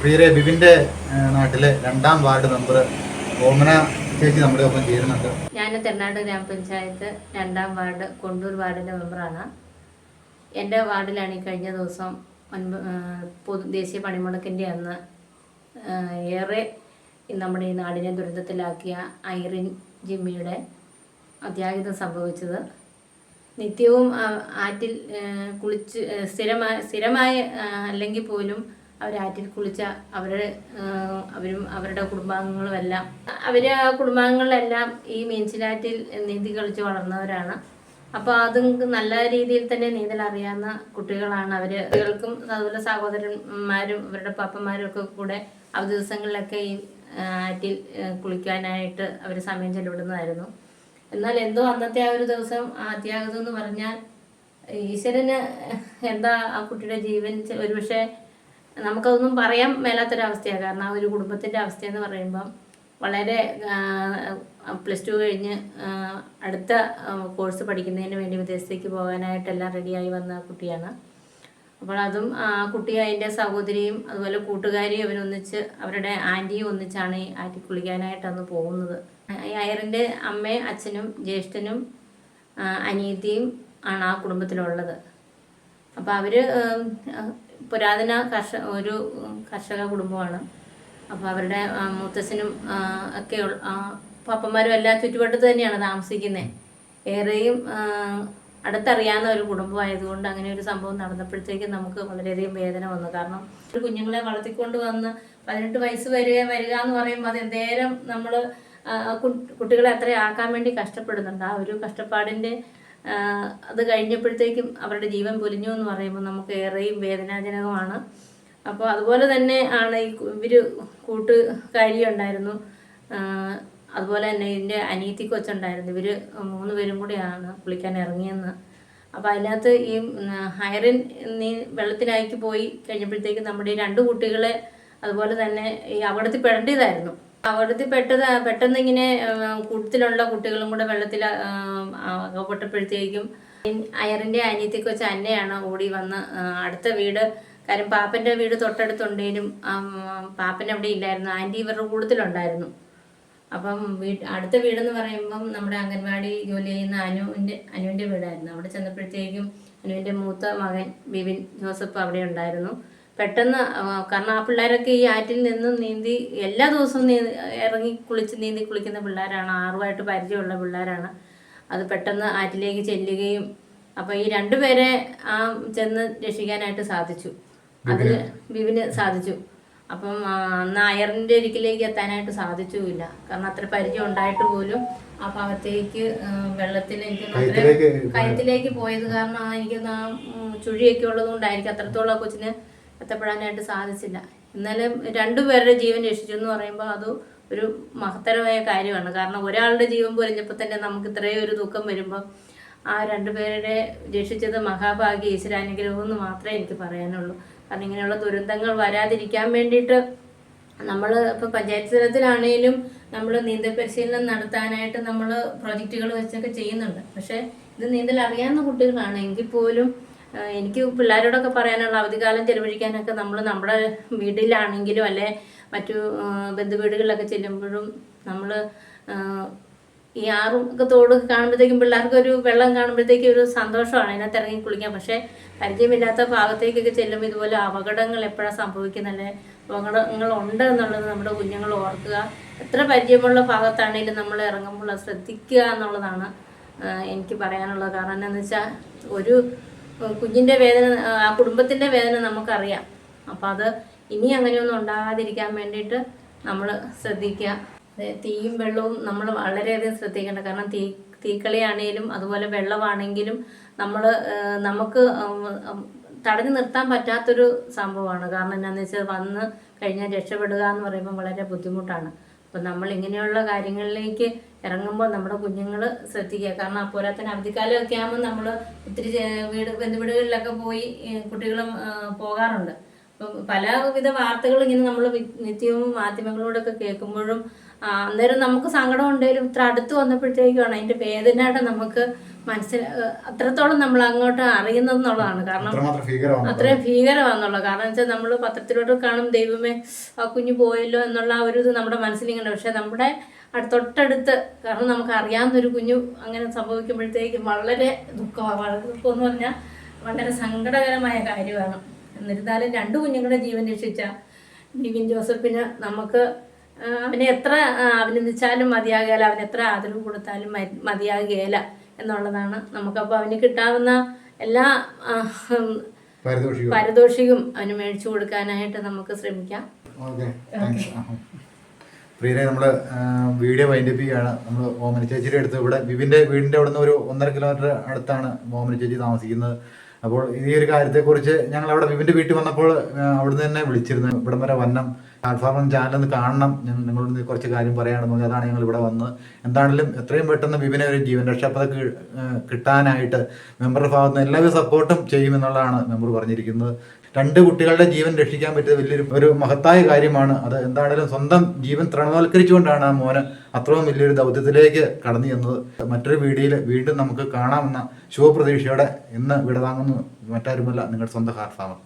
പ്രിയരെ ബിബിന്റെ നാട്ടിലെ രണ്ടാം വാർഡ് മെമ്പർ ഓമന ചേച്ചി നമ്മുടെ ഒപ്പം ചേരുന്നുണ്ട്. ഞാൻ തെരനാട് ഗ്രാമപഞ്ചായത്ത് രണ്ടാം വാർഡ് കൊണ്ടൂർ വാർഡിന്റെ മെമ്പറാണ്. എന്റെ വാർഡിലാണ് ഈ കഴിഞ്ഞ ദിവസം പൊതു ദേശീയ പണിമുടക്കിന്റെ അന്ന് ഏറെ നമ്മുടെ ഈ നാടിനെ ദുരിതത്തിലാക്കിയ ഐറിൻ ജിമ്മിയുടെ അത്യാഹിതം സംഭവിച്ചത്. നിത്യവും ആറ്റിൽ കുളിച്ച് സ്ഥിരമായ സ്ഥിരമായ അല്ലെങ്കിൽ പോലും അവർ ആറ്റിൽ കുളിച്ച അവരുടെ അവരും അവരുടെ കുടുംബാംഗങ്ങളും എല്ലാം അവർ ആ കുടുംബാംഗങ്ങളെല്ലാം ഈ മീൻചിലാറ്റിൽ നീന്തി കളിച്ച് വളർന്നവരാണ്. അപ്പോൾ അതും നല്ല രീതിയിൽ തന്നെ നീന്തൽ അറിയാവുന്ന കുട്ടികളാണ് അവർ കുട്ടികൾക്കും അതുപോലെ സഹോദരന്മാരും അവരുടെ പാപ്പന്മാരും ഒക്കെ കൂടെ അവധി ദിവസങ്ങളിലൊക്കെ ഈ ആറ്റിൽ കുളിക്കാനായിട്ട് അവർ സമയം ചെലവിടുന്നതായിരുന്നു. എന്നാൽ എന്തോ അന്നത്തെ ആ ഒരു ദിവസം അത്യാഗതം എന്ന് പറഞ്ഞാൽ ഈശ്വരന് എന്താ ആ കുട്ടിയുടെ ജീവൻ? ഒരുപക്ഷെ നമുക്കതൊന്നും പറയാൻ മേലാത്തൊരവസ്ഥയാണ് കാരണം ആ ഒരു കുടുംബത്തിന്റെ അവസ്ഥയെന്ന് പറയുമ്പം വളരെ പ്ലസ് ടു കഴിഞ്ഞ് അടുത്ത കോഴ്സ് പഠിക്കുന്നതിന് വേണ്ടി വിദേശത്തേക്ക് പോകാനായിട്ടെല്ലാം റെഡിയായി വന്ന കുട്ടിയാണ്. അപ്പോൾ അതും ആ കുട്ടി അതിന്റെ സഹോദരിയും അതുപോലെ കൂട്ടുകാരിയും അവരൊന്നിച്ച് അവരുടെ ആന്റിയും ഒന്നിച്ചാണ് ഈ ആറ്റി കുളിക്കാനായിട്ടന്ന് പോകുന്നത്. ഈ അയറിന്റെ അമ്മയും അച്ഛനും ജ്യേഷ്ഠനും അനിയത്തിയും ആണ് ആ കുടുംബത്തിലുള്ളത്. അപ്പോൾ അവർ പുരാതന കർഷ ഒരു കർഷക കുടുംബമാണ്. അപ്പോൾ അവരുടെ മുത്തച്ഛനും ഒക്കെ പപ്പന്മാരും എല്ലാ ചുറ്റുവട്ടത്ത് തന്നെയാണ് താമസിക്കുന്നത് ഏറെയും അടുത്തറിയാവുന്ന ഒരു കുടുംബമായതുകൊണ്ട് അങ്ങനെ ഒരു സംഭവം നടന്നപ്പോഴത്തേക്കും നമുക്ക് വളരെയധികം വേദന വന്നു. കാരണം ഒരു കുഞ്ഞുങ്ങളെ വളർത്തിക്കൊണ്ട് വന്ന് പതിനെട്ട് വയസ്സ് വരെ വരിക എന്ന് പറയുമ്പോൾ അത് എന്തേരം നമ്മൾ കുട്ടികളെ അത്ര ആക്കാൻ വേണ്ടി കഷ്ടപ്പെടുന്നുണ്ട്. ആ ഒരു കഷ്ടപ്പാടിന്റെ അത് കഴിഞ്ഞപ്പോഴത്തേക്കും അവരുടെ ജീവൻ പൊലിഞ്ഞു എന്ന് പറയുമ്പോൾ നമുക്ക് ഏറെയും വേദനാജനകമാണ്. അപ്പോൾ അതുപോലെ തന്നെ ആണ് ഈ ഇവർ കൂട്ടുകാരി ഉണ്ടായിരുന്നു. അതുപോലെ തന്നെ ഇതിന്റെ അനീതി കൊച്ചുണ്ടായിരുന്നു. ഇവർ മൂന്ന് പേരും കൂടിയാണ് കുളിക്കാൻ ഇറങ്ങിയെന്ന്. അപ്പോൾ അതിനകത്ത് ഈ ഹൈറിൻ നീ വെള്ളത്തിലേക്ക് പോയി കഴിഞ്ഞപ്പോഴത്തേക്കും നമ്മുടെ ഈ രണ്ട് കുട്ടികളെ അതുപോലെ തന്നെ ഈ അപകടത്തിൽ പെടേണ്ടതായിരുന്നു. അപകടത്തിൽ പെട്ടത് പെട്ടെന്ന് ഇങ്ങനെ കൂട്ടത്തിലുള്ള കുട്ടികളും കൂടെ വെള്ളത്തിൽ അകപ്പെട്ടപ്പോഴത്തേക്കും അയറിന്റെ അനിയത്തി കൊച്ച് അന്നയാണ് ഓടി വന്ന് അടുത്ത വീട് കാര്യം പാപ്പന്റെ വീട് തൊട്ടടുത്തുണ്ടെങ്കിലും പാപ്പൻ അവിടെ ഇല്ലായിരുന്നു. ആന്റി ഇവരുടെ കൂട്ടത്തിലുണ്ടായിരുന്നു. അപ്പം വീ അടുത്ത വീടെന്ന് പറയുമ്പം നമ്മുടെ അംഗൻവാടി ജോലി ചെയ്യുന്ന അനുവിന്റെ അനുവിന്റെ വീടായിരുന്നു. അവിടെ ചെന്നപ്പോഴത്തേക്കും അനുവിന്റെ മൂത്ത മകൻ ബിബിൻ ജോസഫ് അവിടെ ഉണ്ടായിരുന്നു. പെട്ടെന്ന് കാരണം ആ പിള്ളേരൊക്കെ ഈ ആറ്റിൽ നിന്നും നീന്തി എല്ലാ ദിവസവും ഇറങ്ങി കുളിച്ച് നീന്തി കുളിക്കുന്ന പിള്ളേരാണ്. ആറുമായിട്ട് പരിചയമുള്ള പിള്ളേരാണ്. അത് പെട്ടെന്ന് ആറ്റിലേക്ക് ചെല്ലുകയും അപ്പോൾ ഈ രണ്ടുപേരെ ആ ചെന്ന് രക്ഷിക്കാനായിട്ട് സാധിച്ചു. അതിൽ ബിബിന് സാധിച്ചു. അപ്പം നായറിന്റെ ഒരിക്കലേക്ക് എത്താനായിട്ട് സാധിച്ചുമില്ല. കാരണം അത്ര പരിചയം ഉണ്ടായിട്ട് പോലും ആ ഭാഗത്തേക്ക് വെള്ളത്തിൽ എനിക്ക് കയത്തിലേക്ക് പോയത്. കാരണം എനിക്ക് ചുഴിയൊക്കെ ഉള്ളത് കൊണ്ടായിരിക്കും അത്രത്തോളം കൊച്ചിന് എത്തപ്പെടാനായിട്ട് സാധിച്ചില്ല. എന്നാലും രണ്ടുപേരുടെ ജീവൻ രക്ഷിച്ചു എന്ന് പറയുമ്പോൾ അത് ഒരു മഹത്തരമായ കാര്യമാണ്. കാരണം ഒരാളുടെ ജീവൻ പൊരിഞ്ഞപ്പോൾ തന്നെ നമുക്ക് ഇത്രയും ഒരു ദുഃഖം വരുമ്പോൾ ആ രണ്ടുപേരുടെ രക്ഷിച്ചത് മഹാഭാഗ്യ ഈശ്വരാനുഗ്രഹം എന്ന് മാത്രമേ എനിക്ക് പറയാനുള്ളൂ. കാരണം ഇങ്ങനെയുള്ള ദുരന്തങ്ങൾ വരാതിരിക്കാൻ വേണ്ടിയിട്ട് നമ്മൾ ഇപ്പോൾ പഞ്ചായത്ത് തലത്തിലാണെങ്കിലും നമ്മൾ നീന്തൽ പരിശീലനം നടത്താനായിട്ട് നമ്മൾ പ്രോജക്റ്റുകൾ വെച്ചൊക്കെ ചെയ്യുന്നുണ്ട്. പക്ഷേ ഇത് നീന്തൽ അറിയാവുന്ന കുട്ടികളാണ്. എങ്കിൽ പോലും എനിക്ക് പിള്ളേരോടൊക്കെ പറയാനുള്ള അവധിക്കാലം ചെലവഴിക്കാനൊക്കെ നമ്മൾ നമ്മുടെ വീട്ടിലാണെങ്കിലും അല്ലെ മറ്റു ബന്ധുവീടുകളിലൊക്കെ ചെല്ലുമ്പോഴും നമ്മൾ ഈ ആറും ഒക്കെ തോട് കാണുമ്പോഴത്തേക്കും പിള്ളേർക്ക് ഒരു വെള്ളം കാണുമ്പോഴത്തേക്കും ഒരു സന്തോഷമാണ് അതിനകത്ത് ഇറങ്ങി കുളിക്കാൻ. പക്ഷേ പരിചയമില്ലാത്ത ഭാഗത്തേക്കൊക്കെ ചെല്ലുമ്പോൾ ഇതുപോലെ അപകടങ്ങൾ എപ്പോഴാണ് സംഭവിക്കുന്നല്ലേ അപകടങ്ങൾ ഉണ്ട് എന്നുള്ളത് നമ്മുടെ കുഞ്ഞുങ്ങൾ ഓർക്കുക. എത്ര പരിചയമുള്ള ഭാഗത്താണെങ്കിലും നമ്മൾ ഇറങ്ങുമ്പോൾ ശ്രദ്ധിക്കുക എന്നുള്ളതാണ് എനിക്ക് പറയാനുള്ളത്. കാരണം എന്താണെന്ന് വെച്ചാൽ ഒരു കുഞ്ഞിന്റെ വേദന ആ കുടുംബത്തിന്റെ വേദന നമുക്കറിയാം. അപ്പോൾ അത് ഇനി അങ്ങനെയൊന്നും ഉണ്ടാകാതിരിക്കാൻ വേണ്ടിയിട്ട് നമ്മൾ ശ്രദ്ധിക്കുക. തീയും വെള്ളവും നമ്മൾ വളരെയധികം ശ്രദ്ധിക്കേണ്ട. കാരണം തീ തീക്കളിയാണേലും അതുപോലെ വെള്ളമാണെങ്കിലും നമ്മൾ നമുക്ക് തടഞ്ഞു നിർത്താൻ പറ്റാത്തൊരു സംഭവമാണ്. കാരണം എന്താണെന്ന് വെച്ചാൽ വന്ന് കഴിഞ്ഞാൽ രക്ഷപ്പെടുക എന്ന് പറയുമ്പോൾ വളരെ ബുദ്ധിമുട്ടാണ്. അപ്പം നമ്മൾ ഇങ്ങനെയുള്ള കാര്യങ്ങളിലേക്ക് ഇറങ്ങുമ്പോൾ നമ്മുടെ കുഞ്ഞുങ്ങൾ ശ്രദ്ധിക്കുക. കാരണം അപ്പോലെ തന്നെ അവധിക്കാലമൊക്കെ ആകുമ്പോൾ നമ്മൾ ഒത്തിരി വീട് ബന്ധുവീടുകളിലൊക്കെ പോയി കുട്ടികളും പോകാറുണ്ട്. ഇപ്പം പലവിധ വാർത്തകൾ ഇങ്ങനെ നമ്മൾ നിത്യവും മാധ്യമങ്ങളിലൂടെയൊക്കെ കേൾക്കുമ്പോഴും അന്നേരം നമുക്ക് സങ്കടം ഉണ്ടെങ്കിലും ഇത്ര അടുത്ത് വന്നപ്പോഴത്തേക്കുമാണ് അതിന്റെ വേദനയുടെ നമുക്ക് മനസ്സിൽ അത്രത്തോളം നമ്മൾ അങ്ങോട്ട് അറിയുന്നതെന്നുള്ളതാണ്. കാരണം അത്രമാത്രം ഭീകരമാണ് അത്രയും ഭീകരമാണെന്നുള്ളത്. കാരണം വെച്ചാൽ നമ്മൾ പത്രത്തിലോട്ട് കാണും ദൈവമേ ആ കുഞ്ഞു പോയല്ലോ എന്നുള്ള ആ ഒരു ഇത് നമ്മുടെ മനസ്സിലിങ്ങനെ. പക്ഷെ നമ്മുടെ തൊട്ടടുത്ത് കാരണം നമുക്ക് അറിയാവുന്നൊരു കുഞ്ഞു അങ്ങനെ സംഭവിക്കുമ്പോഴത്തേക്കും വളരെ ദുഃഖമാണ് വളരെ ദുഃഖം എന്ന് പറഞ്ഞാൽ വളരെ സങ്കടകരമായ കാര്യമാണ്. എന്നിരുന്നാലും രണ്ട് കുഞ്ഞുങ്ങളുടെ ജീവൻ രക്ഷിച്ച ബിബിൻ ജോസഫിന് നമുക്ക് അവനെ എത്ര അഭിനന്ദിച്ചാലും മതിയാകുകയില്ല അവന് എത്ര ആദരവ് കൊടുത്താലും മതി- മതിയാകുകയില്ല എന്നുള്ളതാണ് നമുക്കപ്പോൾ അവന് കിട്ടാവുന്ന എല്ലാ പാരിതോഷികം അവന് മേടിച്ചു കൊടുക്കാനായിട്ട് നമുക്ക് ശ്രമിക്കാം. പ്രിയരെ നമ്മൾ വീഡിയോ വൈൻഡപ്പ് ചെയ്യുകയാണ്. നമ്മൾ ഓമന ചേച്ചിയുടെ അടുത്ത് ഇവിടെ വിവിന്റെ വീടിന്റെ അവിടെ നിന്ന് ഒരു ഒന്നര കിലോമീറ്റർ അടുത്താണ് ഓമന ചേച്ചി താമസിക്കുന്നത്. അപ്പോൾ ഈ ഒരു കാര്യത്തെക്കുറിച്ച് ഞങ്ങൾ അവിടെ വിവിന്റെ വീട്ടിൽ വന്നപ്പോൾ അവിടുന്ന് തന്നെ വിളിച്ചിരുന്നു. ഇവിടം വരെ വന്നം പ്ലാറ്റ്ഫോം ചാനൽ ഒന്ന് കാണണം. ഞങ്ങൾ നിങ്ങളോട് കുറച്ച് കാര്യം പറയാണെന്ന് പറഞ്ഞു അതാണ് ഞങ്ങൾ ഇവിടെ വന്ന് എന്താണെങ്കിലും എത്രയും പെട്ടെന്ന് വിപിനെ ഒരു ജീവൻ രക്ഷാപത കിട്ടാനായിട്ട് മെമ്പറുടെ ഭാഗത്ത് നിന്ന് എല്ലാവിധ സപ്പോർട്ടും ചെയ്യുമെന്നുള്ളതാണ് മെമ്പർ പറഞ്ഞിരിക്കുന്നത്. രണ്ട് കുട്ടികളുടെ ജീവൻ രക്ഷിക്കാൻ പറ്റിയ വലിയൊരു ഒരു മഹത്തായ കാര്യമാണ്. അത് എന്താണേലും സ്വന്തം ജീവൻ തൃണവൽക്കരിച്ചുകൊണ്ടാണ് ആ മോന് അത്രയും വലിയൊരു ദൗത്യത്തിലേക്ക് കടന്നു ചെന്നത്. മറ്റൊരു വീഡിയോയിൽ വീണ്ടും നമുക്ക് കാണാമെന്ന ശുഭപ്രതീക്ഷയോടെ ഇന്ന് വിടവാങ്ങുന്നു. മറ്റാരുമല്ല നിങ്ങളുടെ സ്വന്തം ഹാർഫാമർ